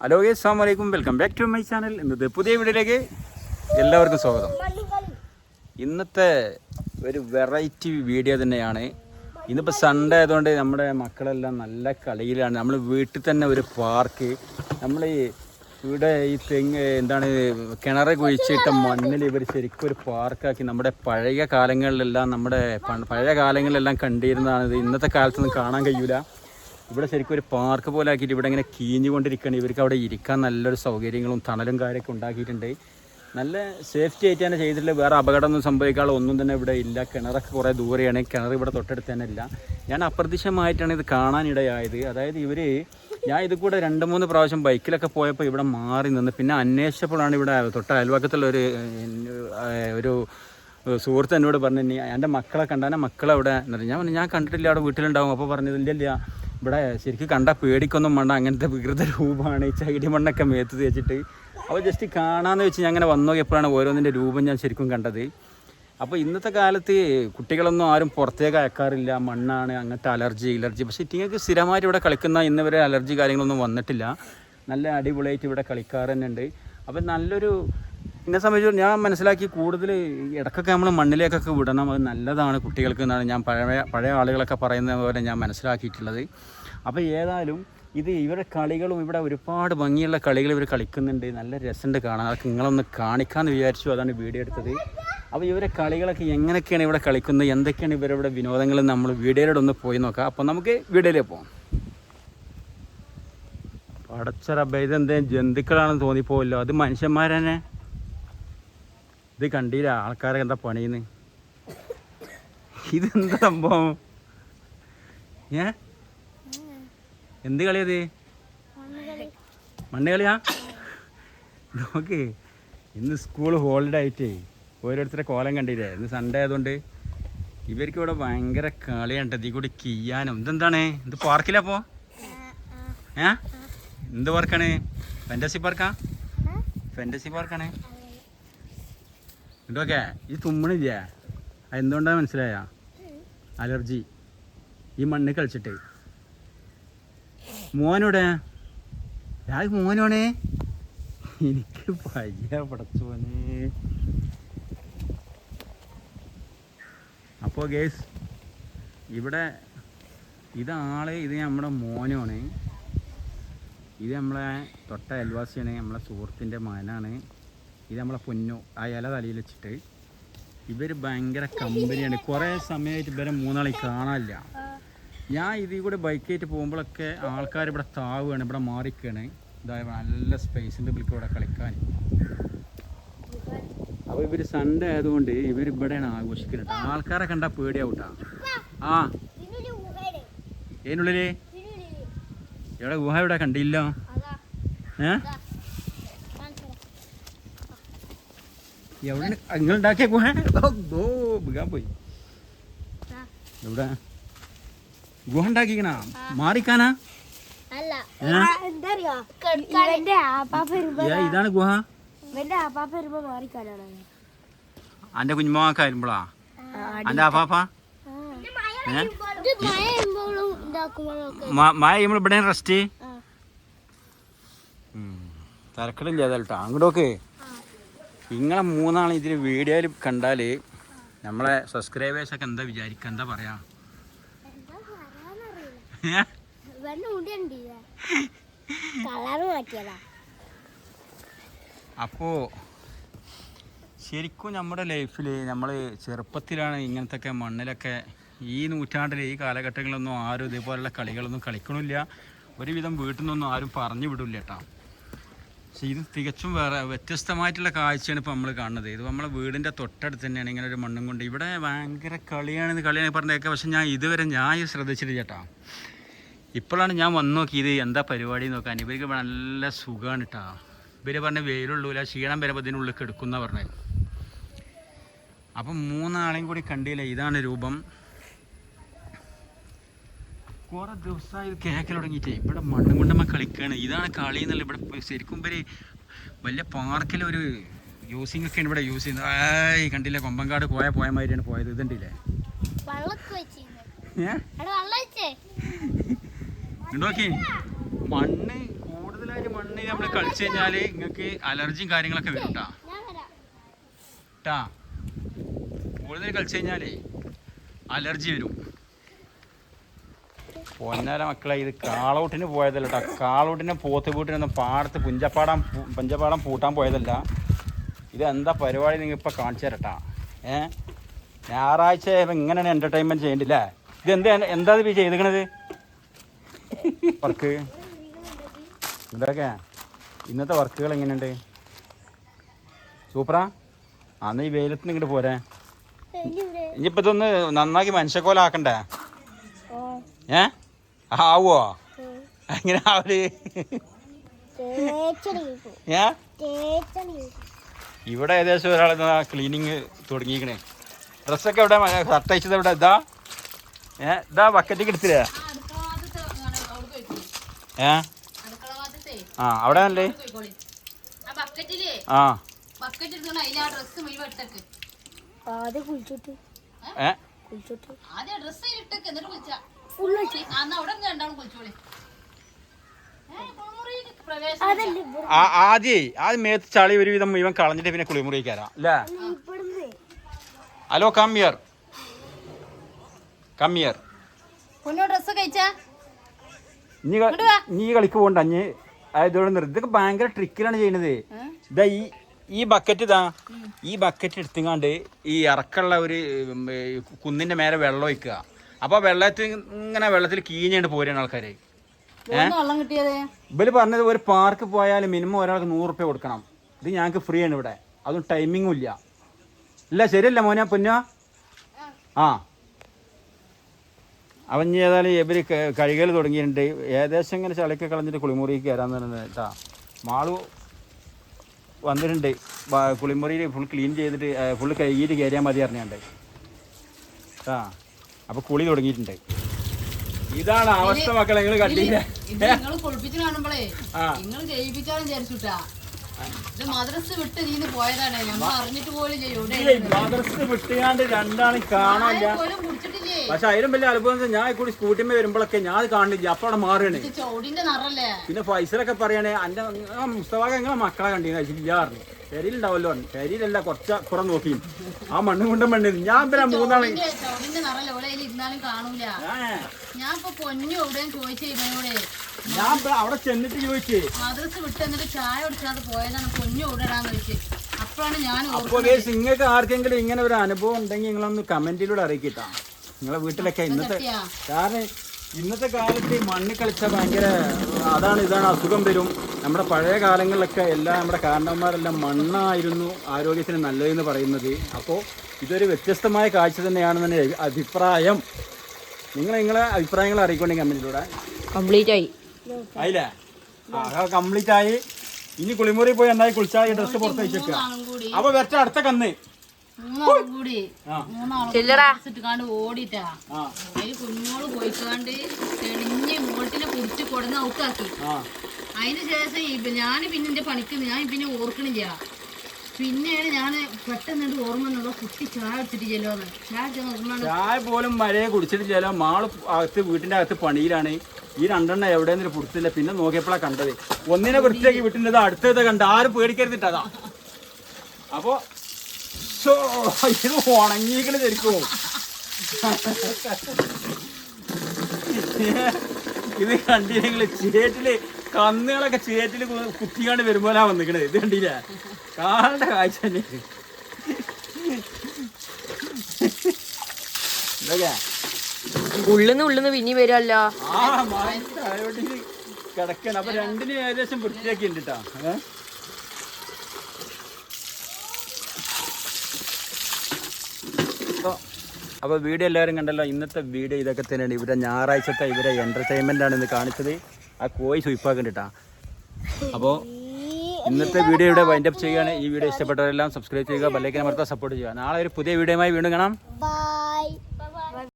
Hello അസ്സാം വലൈക്കും welcome back to my channel ഇന്നത്തെ പുതിയ വീഡിയോയിലേക്ക് എല്ലാവർക്കും സ്വാഗതം. ഇന്നത്തെ ഒരു വെറൈറ്റി വീഡിയോ തന്നെയാണ്. ഇന്നിപ്പോൾ സൺഡേ ആയതുകൊണ്ട് നമ്മുടെ മക്കളെല്ലാം നല്ല കളിയിലാണ്. നമ്മൾ വീട്ടിൽ തന്നെ ഒരു പാർക്ക് നമ്മൾ ഈ ഇവിടെ ഈ തെങ്ങ് എന്താണ് കിണറ് കുഴിച്ചിട്ട മണ്ണിൽ ഇവർ ശരിക്കും ഒരു പാർക്കാക്കി നമ്മുടെ പഴയ കാലങ്ങളിലെല്ലാം നമ്മുടെ പഴയ കാലങ്ങളിലെല്ലാം കണ്ടിരുന്നതാണ് ഇന്നത്തെ കാലത്തൊന്നും കാണാൻ കഴിയൂല. ഇവിടെ ശരിക്കും ഒരു പാർക്ക് പോലെ ആക്കിയിട്ട് ഇവിടെ ഇങ്ങനെ കീഞ്ഞുകൊണ്ടിരിക്കുകയാണ്. ഇവർക്ക് അവിടെ ഇരിക്കാൻ നല്ലൊരു സൗകര്യങ്ങളും തണലും കാര്യമൊക്കെ ഉണ്ടാക്കിയിട്ടുണ്ട്. നല്ല സേഫ്റ്റി ആയിട്ട് തന്നെ ചെയ്തിട്ടില്ല വേറെ അപകടമൊന്നും സംഭവിക്കാനുള്ള ഒന്നും തന്നെ ഇവിടെ ഇല്ല. കിണറൊക്കെ കുറേ ദൂരെയാണ്. കിണർ ഇവിടെ തൊട്ടടുത്ത് തന്നെ ഇല്ല. ഞാൻ അപ്രത്യക്ഷമായിട്ടാണ് ഇത് കാണാനിടയായത്. അതായത് ഇവർ ഞാൻ ഇത് കൂടെ രണ്ട് മൂന്ന് പ്രാവശ്യം ബൈക്കിലൊക്കെ പോയപ്പോൾ ഇവിടെ മാറി നിന്ന് പിന്നെ അന്വേഷിച്ചപ്പോഴാണ് ഇവിടെ തൊട്ട അയൽവക്കത്തുള്ള ഒരു ഒരു സുഹൃത്ത് എന്നോട് പറഞ്ഞു എന്റെ മക്കളെ കണ്ടാൽ മക്കളെ അവിടെ ഞാൻ പറഞ്ഞു ഞാൻ കണ്ടിട്ടില്ല അവിടെ വീട്ടിലുണ്ടാവും. അപ്പോൾ പറഞ്ഞത് ഇല്ല ഇവിടെ ശരിക്കും കണ്ട പേടിക്കൊന്നും വേണ്ട. അങ്ങനത്തെ വികൃത രൂപമാണ് ഈ ചകിടി മണ്ണൊക്കെ മേത്ത് തേച്ചിട്ട്. അപ്പോൾ ജസ്റ്റ് കാണാമെന്ന് വെച്ച് ഞാൻ അങ്ങനെ വന്നു എപ്പോഴാണ് ഓരോന്നിന്റെ രൂപം ഞാൻ ശരിക്കും കണ്ടത്. അപ്പോൾ ഇന്നത്തെ കാലത്ത് കുട്ടികളൊന്നും ആരും പുറത്തേക്ക് അയക്കാറില്ല. മണ്ണാണ് അങ്ങനത്തെ അലർജി ഇലർജി. പക്ഷേ ഇറ്റിങ്ങൾക്ക് സ്ഥിരമായിട്ട് ഇവിടെ കളിക്കുന്ന ഇന്ന് വരെ അലർജി കാര്യങ്ങളൊന്നും വന്നിട്ടില്ല. നല്ല അടിപൊളിയായിട്ട് ഇവിടെ കളിക്കാറ് തന്നെ ഉണ്ട്. അപ്പം നല്ലൊരു എന്നെ സംബന്ധിച്ച് ഞാൻ മനസ്സിലാക്കി കൂടുതൽ ഇടക്കൊക്കെ നമ്മൾ മണ്ണിലേക്കൊക്കെ വിടണം. അത് നല്ലതാണ് കുട്ടികൾക്ക് എന്നാണ് ഞാൻ പഴയ പഴയ ആളുകളൊക്കെ പറയുന്നത് പോലെ ഞാൻ മനസ്സിലാക്കിയിട്ടുള്ളത്. അപ്പോൾ ഏതായാലും ഇത് ഇവരുടെ കളികളും ഇവിടെ ഒരുപാട് ഭംഗിയുള്ള കളികൾ ഇവർ കളിക്കുന്നുണ്ട്. നല്ല രസമുണ്ട് കാണാൻ. അതൊക്കെ നിങ്ങളൊന്ന് കാണിക്കാമെന്ന് വിചാരിച്ചു അതാണ് വീഡിയോ എടുത്തത്. അപ്പോൾ ഇവരെ കളികളൊക്കെ എങ്ങനെയൊക്കെയാണ് ഇവിടെ കളിക്കുന്നത്? എന്തൊക്കെയാണ് ഇവരുടെ വിനോദങ്ങൾ? നമ്മൾ വീഡിയോയിലൂടെ ഒന്ന് പോയി നോക്കാം. അപ്പോൾ നമുക്ക് വീഡിയോയിലേക്ക് പോകാം പടച്ചറബ ഇതെന്തേ? ജന്തുക്കളാണെന്ന് തോന്നിപ്പോവല്ലോ. അത് മനുഷ്യന്മാരെന്നെ. ഇത് കണ്ടില്ല ആൾക്കാരൊക്കെ എന്താ പണിയുന്നത് ഇതെന്താ സംഭവം? ഏ? എന്ത് കളിയത് മണ്ണ് കളിയാ? നോക്ക് ഇന്ന് സ്കൂൾ ഹോളിഡേ ആയിട്ടേ ഓരോരുത്തരെ കോലം കണ്ടില്ലേ? ഇന്ന് സൺഡേ ആയതുകൊണ്ട് ഇവർക്ക് ഇവിടെ ഭയങ്കര കളിയുണ്ട് ഇതീ ഇതിൽ കൂടി കിയാനും ഇതെന്താണ്? ഇത് പാർക്കിലാ പോ. ഏ? എന്ത് പാർക്കാണ് ഫാന്റസി പാർക്കാ ഫാന്റസി പാർക്കാണ് ഇതൊക്കെ ഈ തുമ്മണില്ലേ? എന്തുകൊണ്ടാണ് മനസ്സിലായ? അലർജി. ഈ മണ്ണ് കളിച്ചിട്ട്. മോനോടെ? ഞാൻ മോനോണേ? എനിക്ക് പയ്യ പടച്ചോനെ അപ്പോൾ ഗേസ് ഇവിടെ ഇതാൾ ഇത് നമ്മുടെ മോനാണ്. ഇത് നമ്മളെ തൊട്ട അയൽവാസിയാണ് നമ്മളെ സുഹൃത്തിന്റെ മകനാണ്. ഇത് നമ്മളെ പൊന്നു ആ ഇല തലയിൽ വെച്ചിട്ട്. ഇവർ ഭയങ്കര കമ്പനിയാണ്. കുറേ സമയമായിട്ട് ഇവരെ മൂന്നാളെ കാണാനില്ല. ഞാൻ ഇതിൽ കൂടെ ബൈക്കായിട്ട് പോകുമ്പോഴൊക്കെ ആൾക്കാർ ഇവിടെ താവുകയാണ് ഇവിടെ മാറിക്കാണ്. ഇതായത് നല്ല സ്പേസ് ഉണ്ട് ഇവർക്ക് ഇവിടെ കളിക്കാൻ. അപ്പോൾ ഇവർ സൺഡേ ആയതുകൊണ്ട് ഇവർ ഇവിടെയാണ് ആഘോഷിക്കുന്നത്. ആൾക്കാരെ കണ്ടാൽ പേടിയാവൂട്ടാ. ആ. ഏനുള്ളിൽ ഇവിടെ ഗുഹ ഇവിടെ കണ്ടില്ല ഏ? എവിടെ നിങ്ങൾ ഉണ്ടാക്കിയ ഗുഹ പോയി. എവിടെ? ഗുഹ ഉണ്ടാക്കിക്കണ മാറിക്കാനാ ആപ്പാപ്പ ഇതാണ് ഗുഹ. അന്റെ കുഞ്ഞുമാക്ക വരുമ്പോളാ? അന്റെ ഇത് മഴ നമ്മൾ ഇവിടെ റെസ്റ്റ്. തിരക്കടില്ല കേട്ടോ അങ്ങോട്ടൊക്കെ നിങ്ങളെ മൂന്നാളെ ഇതിൽ വീഡിയോയിൽ കണ്ടാൽ നമ്മളെ സബ്സ്ക്രൈബേഴ്സൊക്കെ എന്താ വിചാരിക്കുക എന്താ പറയാ? കളറ് ശരിക്കും നമ്മുടെ ലൈഫിൽ നമ്മൾ ചെറുപ്പത്തിലാണ് ഇങ്ങനത്തെയൊക്കെ മണ്ണിലൊക്കെ ഈ നൂറ്റാണ്ടിൽ ഈ കാലഘട്ടങ്ങളിലൊന്നും ആരും ഇതേപോലുള്ള കളികളൊന്നും കളിക്കണില്ല. ഒരുവിധം വീട്ടിൽ നിന്നൊന്നും ആരും പറഞ്ഞു വിടില്ല കേട്ടോ. പക്ഷേ ഇത് തികച്ചും വേറെ വ്യത്യസ്തമായിട്ടുള്ള കാഴ്ചയാണ് ഇപ്പോൾ നമ്മൾ കാണുന്നത്. ഇത് നമ്മളെ വീടിന്റെ തൊട്ടടുത്ത് തന്നെയാണ് ഇങ്ങനെ ഒരു മണ്ണും കൊണ്ട്. ഇവിടെ ഭയങ്കര ഇത് കളിയാണ് പറഞ്ഞേക്കാം പക്ഷെ ഞാൻ ഇതുവരെ ഞാൻ ശ്രദ്ധിച്ചിട്ട് ചേട്ടാ. ഇപ്പോഴാണ് ഞാൻ വന്ന് നോക്കിയത് എന്താ പരിപാടി നോക്കാൻ. ഇവർക്ക് നല്ല സുഖമാണ് കേട്ടോ ഇവർ പറഞ്ഞ വെയിലുള്ളൂല ക്ഷീണം വരുമ്പോൾ ഇതിനുള്ളിൽ എടുക്കുന്ന പറഞ്ഞത്. അപ്പം മൂന്നാളെയും കൂടി കണ്ടില്ല? ഇതാണ് രൂപം. കുറെ ദിവസമായി ഇത് കേക്കൽ തുടങ്ങിയിട്ടേ. ഇവിടെ മണ്ണും കൊണ്ടമ്മ കളിക്കുകയാണ് ഇതാണ് കളി എന്നല്ല ഇവിടെ ശരിക്കും ഇവർ വലിയ പാർക്കിൽ ഒരു യൂസിങ് ഒക്കെ ഇവിടെ യൂസ് ചെയ്യുന്നത്. ആയി കണ്ടില്ലേ? കൊമ്പങ്കാട് പോയ പോയ മാതിരിയാണ് പോയത്. ഇതുണ്ടല്ലേ നോക്കി മണ്ണ് കൂടുതലായിട്ട് മണ്ണ് നമ്മൾ കളിച്ചു കഴിഞ്ഞാൽ നിങ്ങൾക്ക് അലർജിയും കാര്യങ്ങളൊക്കെ വരും കേട്ടാ ട്ടാ. കൂടുതൽ കളിച്ചു കഴിഞ്ഞാലേ അലർജി വരും. പൊന്നാര മക്കളെ ഇത് കാളൗട്ടിന് പോയതല്ല കേട്ടോ കാളൗട്ടിന് പോത്ത് വീട്ടിനൊന്നും പാടത്ത് പുഞ്ചപ്പാടം പു- പുഞ്ചപ്പാടം പൂട്ടാൻ പോയതല്ല. ഇത് എന്താ പരിപാടി നിങ്ങൾ ഇപ്പം കാണിച്ചു തരട്ടാ? ഏ? ഞായറാഴ്ച ഇങ്ങനെയാണ് എന്റർടൈൻമെന്റ് ചെയ്യേണ്ടില്ലേ ഇത് എന്താ എന്താ ഇത് ചെയ്തിക്കണത് വർക്ക്? ഇതൊക്കെ ഇന്നത്തെ വർക്കുകൾ എങ്ങനെയുണ്ട്? സൂപ്പറാ? അന്ന് ഈ വെയിലത്ത് ഇങ്ങോട്ട് പോരാ. ഇനിയിപ്പോൾ ഇതൊന്ന് നന്നാക്കി മനുഷ്യക്കോലാക്കണ്ടേ? ഏ? ആവോ? അങ്ങനെ എങ്ങനെ ആവൽ? ഏ? ഇവിടെ ഏകദേശം ഒരാൾ ക്ലീനിങ് തുടങ്ങിയിരിക്കണേ. ഡ്രസ്സൊക്കെ എവിടെ? ഷർട്ട് അയച്ചത് എവിടെ? ഇതാ? ഏ? ഇതാ ബക്കറ്റിക്ക് എടുത്തില്ലേ? ഏ? ആ അവിടെ അല്ലേ ആ ഏ? ആദ്യേ ആദ്യം മേത്ത് ചളി ഒരുവിധം മുഴുവൻ കളഞ്ഞിട്ട് പിന്നെ കുളിമുറി കയറാം അല്ലേ? ഹലോ കമ്മിയർ കമ്മിയർ നീ നീ കളിക്ക് പോണ്ട അഞ്ഞ് ഇതോടെ നിർത്തി. ഇതൊക്കെ ഭയങ്കര ട്രിക്കിലാണ് ചെയ്യണത് ഇതാ ഈ ഈ ബക്കറ്റ് ഇതാ. ഈ ബക്കറ്റ് എടുത്തുങ്ങാണ്ട് ഈ ഇറക്കുള്ള ഒരു കുന്നിന്റെ മേലെ വെള്ളം ഒഴിക്കുക. അപ്പൊ വെള്ളത്തിൽ ഇങ്ങനെ വെള്ളത്തിൽ കീഞ്ഞുകൊണ്ട് പോരുന്ന ആൾക്കാരെ. എവിടുന്ന് വെള്ളം കിട്ടിയത്? ഇവർ പറഞ്ഞത് ഒരു പാർക്ക് പോയാൽ മിനിമം ഒരാൾക്ക് നൂറ് റുപ്യ കൊടുക്കണം. ഇത് ഞങ്ങൾക്ക് ഫ്രീ ആണ് ഇവിടെ. അതും ടൈമിങ്ങും ഇല്ല. ഇല്ല ശരിയല്ല മോനെ പൊന്ന? ആ. അവൻ ഏതായാലും ഇവർ കഴുകൽ തുടങ്ങിയിട്ടുണ്ട്. ഏകദേശം ഇങ്ങനെ ചളിക്ക് കളഞ്ഞിട്ട് കുളിമുറിക്ക് കയറാൻ തന്നെ കേട്ടാ മാളു വന്നിട്ടുണ്ട്. കുളിമുറിയിൽ ഫുൾ ക്ലീൻ ചെയ്തിട്ട് ഫുൾ കഴുകിയിട്ട് കയറിയാൽ മതി അറിഞ്ഞാണ്ട് ആ. അപ്പോൾ കുളി തുടങ്ങിയിട്ടുണ്ട്. ഇതാണ് അവസ്ഥ മക്കളെ നിങ്ങൾ കണ്ടില്ല? ഇത് നിങ്ങൾ കുളിപ്പിച്ച് കാണുമ്പോഴേ. നിങ്ങൾ ജയിപ്പിച്ചാലും വിചാരിച്ചുട്ടാ. മദ്രസ് വിട്ട് നീന്ന് പോയതാണ് നമ്മൾ അറിഞ്ഞിട്ട് പോലും ചെയ്യൂടെ മദ്രസ് വിട്ടുകാണ്ട് രണ്ടാണ് കാണാനില്ല പക്ഷെ അതിലും വലിയ അനുഭവം വെച്ചാൽ ഞാൻ കൂടി സ്കൂട്ടിമ്മ വരുമ്പോഴൊക്കെ ഞാൻ അത് കാണില്ല അപ്പൊ അവിടെ മാറുകയാണ്. പിന്നെ ഫൈസലൊക്കെ പറയണേ അന്റെ മുസ്തവാക എങ്ങനെ മക്കളെ കഴിച്ചില്ല പറഞ്ഞു. ശരിയിലുണ്ടാവല്ലോ ശരിയിലല്ല കുറച്ച് അപ്പുറം നോക്കി. ആ മണ്ണും കൊണ്ടും മണ്ണ്. ഞാൻ പിന്നെ മൂന്നാളെ ഇരുന്നാലും കാണൂല. ഞാൻ ഇപ്പൊ പൊന്നു എവിടെയും ചോദിച്ചു ഇവനോട്. ഞാൻ ഇപ്പൊ അവിടെ ചെന്നിട്ട് ചോദിച്ചേ. മദ്രസ് വിട്ട് എന്നിട്ട് ചായ കുടിച്ചാതെ പോയതാണ്. പൊന്നു എവിടെടാന്ന് ചോദിച്ചു. അപ്പോഴാണ് ഞാൻ അപ്പോൾ നിങ്ങൾക്ക് ആർക്കെങ്കിലും ഇങ്ങനെ ഒരു അനുഭവം ഉണ്ടെങ്കിൽ നിങ്ങളൊന്ന് കമന്റിലൂടെ അറിയിക്കിട്ടാ. നിങ്ങളെ വീട്ടിലൊക്കെ ഇന്നത്തെ. കാരണം ഇന്നത്തെ കാലത്ത് മണ്ണ് മണ്ണിൽ കളിച്ചാൽ ഭയങ്കര അതാണ് ഇതാണ് അസുഖം വരും. നമ്മുടെ പഴയ കാലങ്ങളിലൊക്കെ എല്ലാ നമ്മുടെ കാരണവന്മാരെല്ലാം മണ്ണായിരുന്നു ആരോഗ്യത്തിന് നല്ലതെന്ന് പറയുന്നത്. അപ്പോൾ ഇതൊരു വ്യത്യസ്തമായ കാഴ്ച തന്നെയാണെന്ന് തന്നെ അഭിപ്രായം. നിങ്ങൾ നിങ്ങളെ അഭിപ്രായങ്ങൾ അറിയിക്കൊണ്ടെങ്കിൽ കമ്പനിയിലൂടെ കംപ്ലീറ്റ് ആയി ആയില്ലേ? ആ കംപ്ലീറ്റ് ആയി ഇനി കുളിമുറി പോയി എന്നായി കുളിച്ചാൽ ഡ്രസ്സ് പുറത്ത് വെച്ചേക്ക അപ്പൊ വെച്ച അടുത്ത കന്ന്. ഓടിട്ടാ കുഞ്ഞോൾ പോയിക്കാണ്ട് തെളിഞ്ഞ് മോട്ടിനെ കുടിച്ച് കൊടുന്ന് ഔട്ടാക്കി. ആ. അതിന് ശേഷം ഞാൻ പിന്നെ എന്റെ പണിക്ക് ഞാൻ പിന്നെ ഓർക്കണില്ല. പിന്നെയാണ് ഞാൻ പെട്ടെന്ന് എന്റെ ഓർമ്മ എന്നുള്ള കുട്ടി ചായ വെച്ചിട്ട് ചായ അടിച്ചാൽ നോക്കുമ്പോൾ ചായ പോലും മഴയെ കുടിച്ചിട്ട് ചെല്ലോ മാൾ അകത്ത് വീട്ടിന്റെ അകത്ത് പണിയിലാണ്. ഈ രണ്ടെണ്ണം എവിടെയെന്നൊരു പുറത്തില്ല. പിന്നെ നോക്കിയപ്പോഴാണ് കണ്ടത്. ഒന്നിനെ വൃത്തിയാക്കി വിട്ടിട്ട് അടുത്തത് കണ്ട് ആരും പേടിക്കരുതിട്ടതാ അപ്പോ ഇത് ഉണങ്ങിക്കണ് ശരിക്കും. ഇത് കണ്ടില്ലെങ്കിൽ ചേറ്റിൽ കന്നുകളൊക്കെ ചേറ്റിൽ കുത്തിക്കാണ്ട് വരുമ്പോലാ വന്നിക്കണത്. ഇത് കണ്ടില്ല? കാണേണ്ട കാഴ്ച തന്നെ. ഇതൊക്കെ ഉള്ളിന്ന് ഉള്ളിന്ന് പിന്നി വരല്ല. ആ കിടക്കണം. അപ്പൊ രണ്ടിന് ഏകദേശം വൃത്തിയാക്കി ഉണ്ട് കേട്ടാ ഏ? അപ്പൊ- അപ്പൊ വീഡിയോ എല്ലാവരും കണ്ടല്ലോ. ഇന്നത്തെ വീഡിയോ ഇതൊക്കെ തന്നെയാണ്. ഇവിടെ ഞായറാഴ്ചത്തെ ഇവരെ എന്റർടൈൻമെന്റ് ആണ് ഇന്ന് കാണിച്ചത്. ആ കോഴി സ്വീപ്പാക്കണ്ടിട്ടാ അപ്പോൾ ഇന്നത്തെ വീഡിയോ ഇവിടെ വൈൻഡപ്പ് ചെയ്യുകയാണ്. ഈ വീഡിയോ ഇഷ്ടപ്പെട്ടവരെല്ലാം സബ്സ്ക്രൈബ് ചെയ്യുക ബെല്ലൈക്കൻ അമർത്താൻ സപ്പോർട്ട് ചെയ്യുക. നാളെ ഒരു പുതിയ വീഡിയോയുമായി വീണ്ടും കാണാം.